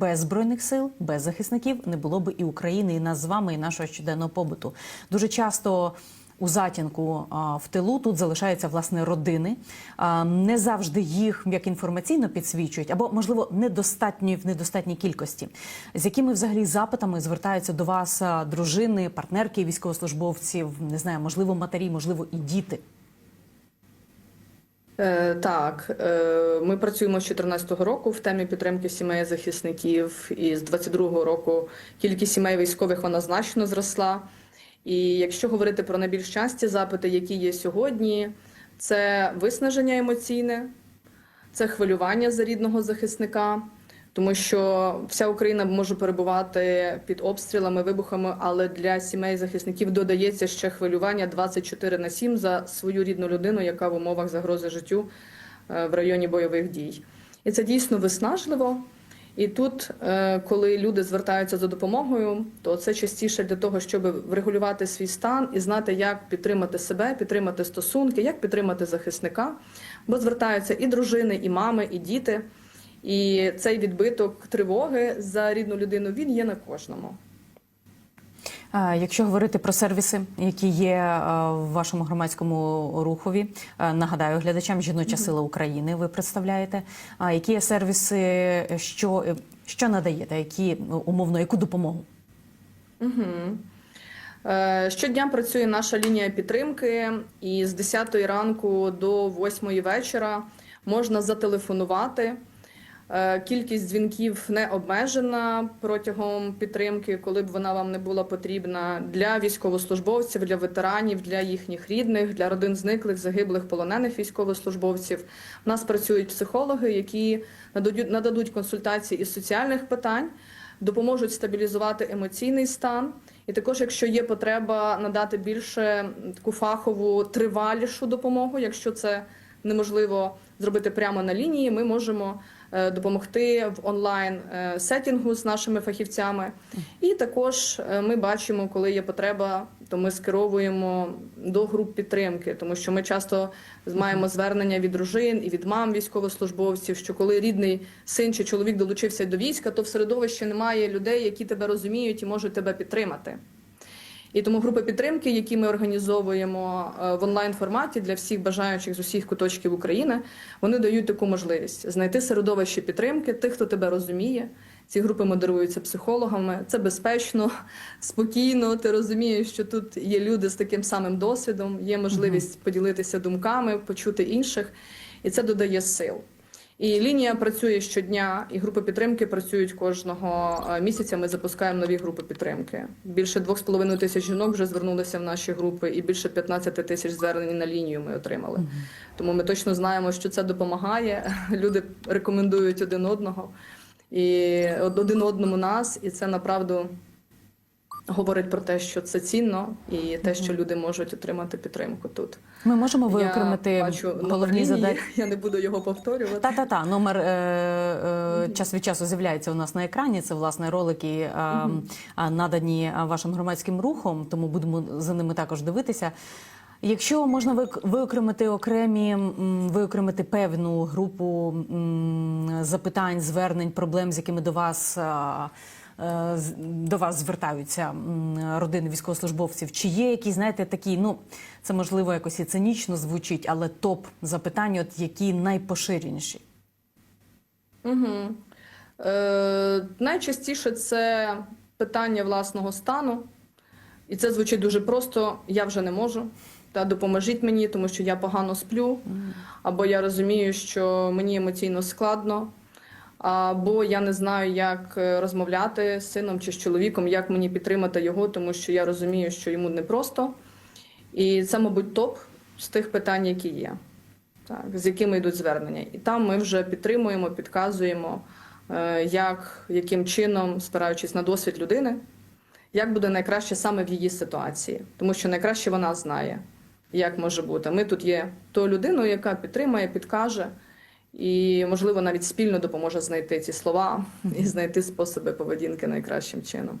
без збройних сил, без захисників не було б і України, і нас з вами, і нашого щоденного побуту. Дуже часто. У затінку в тилу тут залишаються власне родини. Не завжди їх як інформаційно підсвічують, або можливо недостатньо в недостатній кількості. З якими взагалі запитами звертаються до вас дружини, партнерки військовослужбовців, не знаю, можливо, матері, можливо, і діти. Е, Так, е, ми працюємо з 2014 року в темі підтримки сімей захисників, і з 22-го року кількість сімей військових вона значно зросла. І якщо говорити про найбільш часті запити, які є сьогодні, це виснаження емоційне, це хвилювання за рідного захисника, тому що вся Україна може перебувати під обстрілами, вибухами, але для сімей захисників додається ще хвилювання 24 на 7 за свою рідну людину, яка в умовах загрози життю е, в районі бойових дій. І це дійсно виснажливо. І тут, е, коли люди звертаються за допомогою, то це частіше для того, щоб врегулювати свій стан і знати, як підтримати себе, підтримати стосунки, як підтримати захисника. Бо звертаються і дружини, і мами, і діти. І цей відбиток тривоги за рідну людину він є на кожному. Якщо говорити про сервіси, які є в вашому громадському рухові, нагадаю глядачам жіноча сила України. Ви представляєте. А які є сервіси, що, що надаєте? Які умовно, яку допомогу? Угу. Щодня працює наша лінія підтримки, і з 10 ранку до 8 вечора можна зателефонувати. Е, Кількість дзвінків не обмежена протягом підтримки, коли б вона вам не була потрібна для військовослужбовців, для ветеранів, для їхніх рідних, для родин зниклих, загиблих, полонених військовослужбовців. У нас працюють психологи, які нададуть нададуть консультації із соціальних питань, допоможуть стабілізувати емоційний стан. І також, якщо є потреба надати більше таку фахову тривалішу допомогу, якщо це неможливо зробити прямо на лінії, ми можемо допомогти в онлайн е, сетінгу з нашими фахівцями. І також е, ми бачимо, коли є потреба, то ми скеровуємо до груп підтримки, тому що ми часто маємо звернення від дружин і від мам військовослужбовців, що коли рідний син чи чоловік долучився до війська, то в середовищі немає людей, які тебе розуміють і можуть тебе підтримати. І тому групи підтримки, які ми організовуємо е, в онлайн форматі для всіх бажаючих з усіх куточків України, вони дають таку можливість знайти середовище підтримки, тих, хто тебе розуміє. Ці групи модеруються психологами. Це безпечно, спокійно. Ти розумієш, що тут є люди з таким самим досвідом, є можливість поділитися думками, почути інших, і це додає сил. І лінія працює щодня, і групи підтримки працюють кожного е, місяця. Ми запускаємо нові групи підтримки. Більше 2,5 тисяч жінок вже звернулися в наші групи, і більше 15 тисяч звернень на лінію ми отримали. Тому ми точно знаємо, що це допомагає. Люди рекомендують один одного і один одному нас, і це направду говорить про те, що це цінно, і те, що люди можуть отримати підтримку тут. Ми можемо виокремити Я бачу головні задачі. Я не буду його повторювати. Та та та номер е, е, час від часу з'являється у нас на екрані. Це власне ролики е, а, надані вашим громадським рухом, тому будемо за ними також дивитися. Якщо можна виокремити окремі виокремити певну групу запитань, звернень, проблем, з якими до вас. Е, До вас звертаються родини військовослужбовців. Чи є якісь, знаєте, такі, ну це можливо якось і цинічно звучить, але топ запитань, от які найпоширеніші? Угу. Е, найчастіше це питання власного стану, і це звучить дуже просто: я вже не можу. Та допоможіть мені, тому що я погано сплю, або я розумію, що мені емоційно складно, або я не знаю, як е, розмовляти з сином чи з чоловіком, як мені підтримати його, тому що я розумію, що йому непросто. І це, мабуть, топ з тих питань, які є так, з якими йдуть звернення. І там ми вже підтримуємо, підказуємо, е, як, яким чином, спираючись на досвід людини, як буде найкраще саме в її ситуації. Тому що найкраще вона знає, як може бути. Ми тут є тою людиною, яка підтримає, підкаже і, можливо, навіть спільно допоможе знайти ці слова і знайти способи поведінки найкращим чином.